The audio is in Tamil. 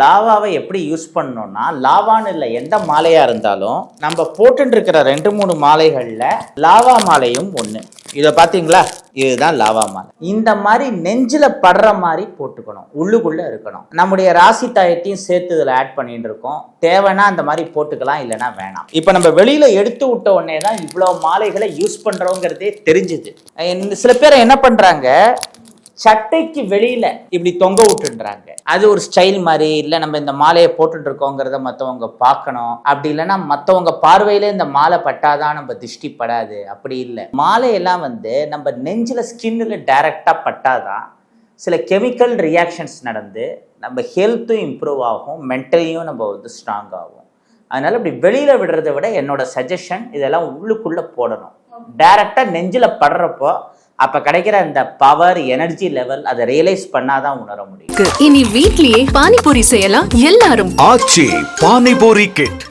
லாவாவை எப்படி யூஸ் பண்ணோம்னா லாவான்னு இல்லை எந்த மாலையாக இருந்தாலும் நம்ம போட்டுருக்கிற இருக்கிற ரெண்டு மூணு மாலைகளில் லாவா மாலையும் ஒன்று இதை பார்த்தீங்களா? இதுதான் லாவா மாலை. இந்த மாதிரி நெஞ்சில் படுற மாதிரி போட்டுக்கணும். உள்ளுக்குள்ளே இருக்கணும். நம்முடைய ராசி தாயத்தையும் சேர்த்து இதில் ஆட் பண்ணிட்டு இருக்கோம் தேவைன்னா அந்த மாதிரி போட்டுக்கலாம் இல்லைன்னா வேணாம். இப்போ நம்ம வெளியில் எடுத்து விட்ட உடனே தான் இவ்வளோ மாலைகளை யூஸ் பண்ணுறோங்கிறதே தெரிஞ்சுது. சில பேர் என்ன பண்ணுறாங்க சட்டைக்கு வெளியில இப்படி தொங்க விட்டு விட்டுன்றாங்க அது ஒரு ஸ்டைல் மாதிரி இல்ல நம்ம இந்த மாலையை போட்டுட்டு இருக்கோங்கிறத மத்தவங்க பார்க்கணும். அப்படி இல்லைன்னா மத்தவங்க பார்வையில இந்த மாலை பட்டாதான் நம்ம திருஷ்டி படாது அப்படி இல்லை. மாலையெல்லாம் வந்து நம்ம நெஞ்சில ஸ்கின்னில் டைரக்டா பட்டாதான் சில கெமிக்கல் ரியாக்ஷன்ஸ் நடந்து நம்ம ஹெல்த்தும் இம்ப்ரூவ் ஆகும் மென்டலியும் நம்ம வந்து ஸ்ட்ராங் ஆகும். அதனால இப்படி வெளியில விடுறதை விட என்னோட சஜஷன் இதெல்லாம் உள்ளுக்குள்ள போடணும். டைரக்டா நெஞ்சில படுறப்போ அப்ப கிடைக்கிற அந்த பவர் எனர்ஜி லெவல் அதை ரியலைஸ் பண்ணாதான் உணர முடியும். இனி வீட்லயே பானிபூரி செய்யலாம் எல்லாரும். ஆச்சி பானிபூரி கிட்